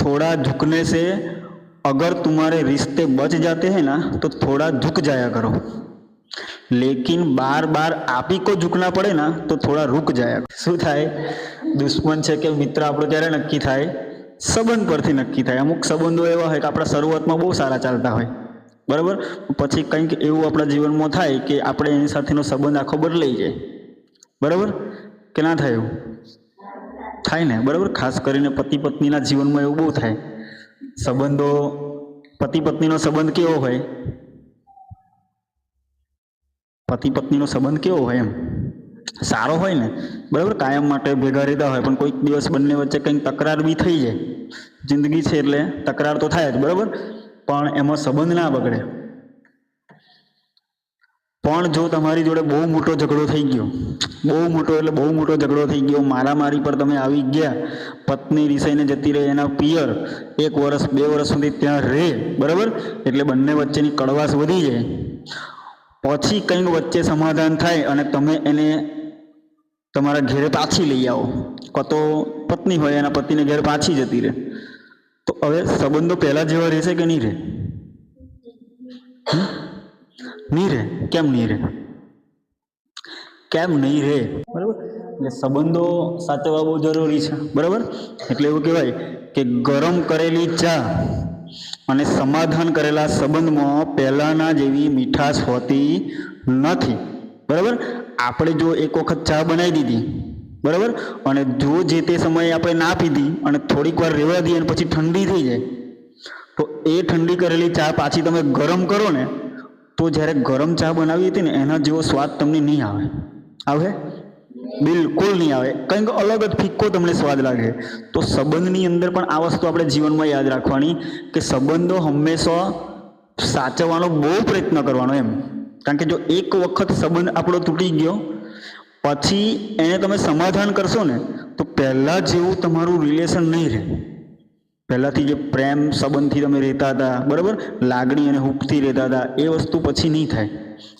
थोड़ा झुकने से अगर तुम्हारे रिश्ते बच जाते हैं ना तो थोड़ा झुक जाया करो लेकिन बार बार आप ही को झुकना પડે ના તો થોડા રૂક જાયા કરો. શું થાય દુશ્મન છે કે મિત્ર આપણો ક્યારે નક્કી થાય સંબંધ પરથી નક્કી થાય અમુક સંબંધો એવા હોય કે આપણા શરૂઆતમાં બહુ સારા ચાલતા હોય બરાબર પછી કંઈક એવું આપણા જીવનમાં થાય કે આપણે એની સાથેનો સંબંધ આખો બદલાઈ જાય બરાબર કે ના થાય એવું થાય ને, બરાબર? ખાસ કરીને પતિ પત્નીના જીવનમાં એવું બહુ થાય. સંબંધો, પતિ પત્નીનો સંબંધ કેવો હોય? પતિ પત્નીનો સંબંધ કેવો હોય એમ? સારો હોય ને, બરાબર? કાયમ માટે ભેગા રહેતા હોય, પણ કોઈક દિવસ બંને વચ્ચે કંઈક તકરાર બી થઈ જાય. જિંદગી છે એટલે તકરાર તો થાય જ, બરાબર? પણ એમાં સંબંધ ના બગડે. પણ જો તમારી જોડે બહુ મોટો ઝઘડો થઈ ગયો, બહુ મોટો એટલે બહુ મોટો ઝઘડો થઈ ગયો, મારામારી પર તમે આવી ગયા, પત્ની રિસાઈને જતી રહે, એના પિયર એક વર્ષ, બે વર્ષ સુધી ત્યાં રહે, બરાબર? એટલે બંને વચ્ચેની કડવાશ વધી જાય. પછી કંઈક વચ્ચે સમાધાન થાય અને તમે એને તમારા ઘેરે પાછી લઈ આવો. કાં તો પત્ની હોય, એના પતિને ઘેર પાછી જતી રહે. તો હવે સંબંધો પહેલાં જેવા રહેશે કે? નહીં રહે? કેમ નહીં રહે? કેમ નહીં રહે? બરાબર? એટલે સંબંધો સાચવવા બહુ જરૂરી છે. બરાબર? એટલે એવું કહેવાય કે ગરમ કરેલી ચા અને સમાધાન કરેલા સંબંધમાં પહેલાંના જેવી મીઠાશ હોતી નથી. બરાબર? આપણે જો એક વખત ચા બનાવી દીધી, બરાબર? અને જો જે તે સમયે આપણે ના પીધી અને થોડીક વાર રેવા દઈએ અને પછી ઠંડી થઈ જાય, તો એ ઠંડી કરેલી ચા પાછી તમે ગરમ કરો ને તો જ્યારે ગરમ ચા બનાવી હતી ને, એના જેવો સ્વાદ તમને નહીં આવે. આવે? બિલકુલ નહીં આવે. કંઈક અલગ જ ફિક્કો તમને સ્વાદ લાગે. તો સંબંધની અંદર પણ આ વસ્તુ આપણે જીવનમાં યાદ રાખવાની કે સંબંધો હંમેશા સાચવવાનો બહુ પ્રયત્ન કરવાનો એમ. કારણ કે જો એક વખત સંબંધ આપણો તૂટી ગયો, પછી એને તમે સમાધાન કરશો ને, તો પહેલાં જેવું તમારું રિલેશન નહીં રહે. પહેલાંથી જે પ્રેમ સંબંધથી તમે રહેતા હતા, બરાબર? લાગણી અને હુકથી રહેતા હતા, એ વસ્તુ પછી નહીં થાય.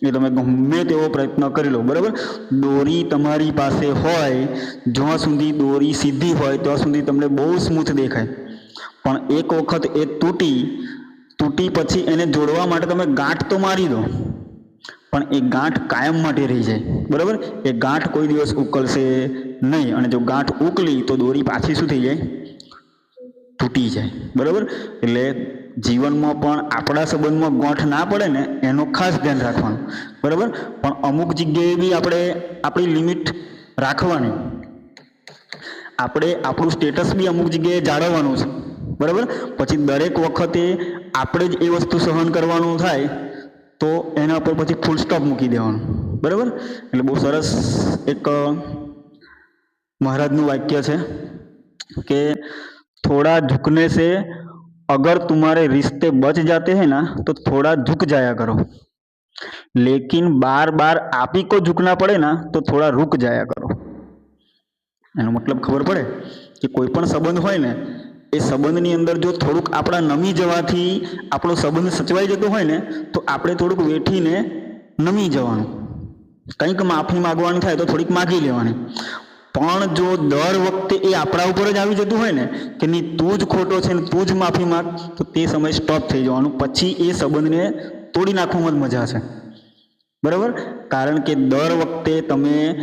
એ તમે ગમે તેવો પ્રયત્ન કરી લો, બરાબર? દોરી તમારી પાસે હોય, જ્યાં સુધી દોરી સીધી હોય, ત્યાં સુધી તમને બહુ સ્મૂથ દેખાય. પણ એક વખત એ તૂટી તૂટી પછી એને જોડવા માટે તમે ગાંઠ તો મારી દો, પણ એ ગાંઠ કાયમ માટે રહી જાય, બરાબર? એ ગાંઠ કોઈ દિવસ ઉકલશે નહીં, અને જો ગાંઠ ઉકલી તો દોરી પાછી શું થઈ જાય? તૂટી જાય. બરાબર? એટલે જીવનમાં પણ આપણા સંબંધમાં ગોઠ ના પડે ને, એનું ખાસ ધ્યાન રાખવાનું. બરાબર? પણ અમુક જગ્યાએ બી આપણે આપણી લિમિટ રાખવાની. આપણે આપણું સ્ટેટસ બી અમુક જગ્યાએ જાળવવાનું છે. બરાબર? પછી દરેક વખતે આપણે જ એ વસ્તુ સહન કરવાનું થાય, તો એના પર પછી ફૂલ સ્ટોપ મૂકી દેવાનું. બરાબર? એટલે બહુ સરસ એક મહારાજનું વાક્ય છે कि थोड़ा झुकने से अगर तुम्हारे रिश्ते बच जाते हैं ना तो थोड़ा झुक जाया करो लेकिन बार बार आप ही को झुकना पड़े ना तो थोड़ा रुक जाया करो એનો મતલબ ખબર પડે કે કોઈ પણ સંબંધ હોય ને એ સંબંધની અંદર જો થોડુંક આપણા નમી જવાથી આપણો સંબંધ સચવાઈ જતો હોય ને તો આપણે થોડુંક વેઠીને નમી જવાનું કંઈક માફી માગવાની થાય તો થોડીક માગી લેવાની પણ જો દર વખતે એ આપણા ઉપર જ આવી જતું હોય ને, કે નહીં, તું જ ખોટો છે ને, તું જ માફી માગ, તો તે સમય સ્ટોપ થઈ જવાનું. પછી એ સંબંધને તોડી નાખવામાં જ મજા છે. બરાબર? કારણ કે દર વખતે તમે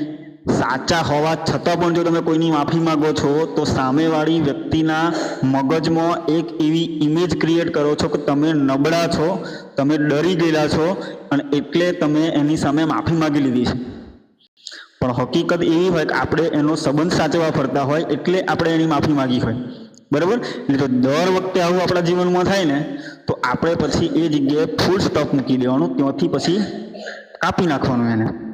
સાચા હોવા છતાં પણ જો તમે કોઈની માફી માગો છો, તો સામેવાળી વ્યક્તિના મગજમાં એક એવી ઇમેજ ક્રિએટ કરો છો કે તમે નબળા છો, તમે ડરી ગયેલા છો, અને એટલે તમે એની સામે માફી માગી લીધી છે. પણ હકીકત એવી હોય કે આપણે એનો સંબંધ સાચવવા ફરતા હોય એટલે આપણે એની માફી માગી હોય. બરાબર? એટલે તો દર વખતે આવું આપણા જીવનમાં થાય ને, તો આપણે પછી એ જગ્યાએ ફૂલ સ્ટોપ મૂકી દેવાનું, ત્યાંથી પછી કાપી નાખવાનું એને.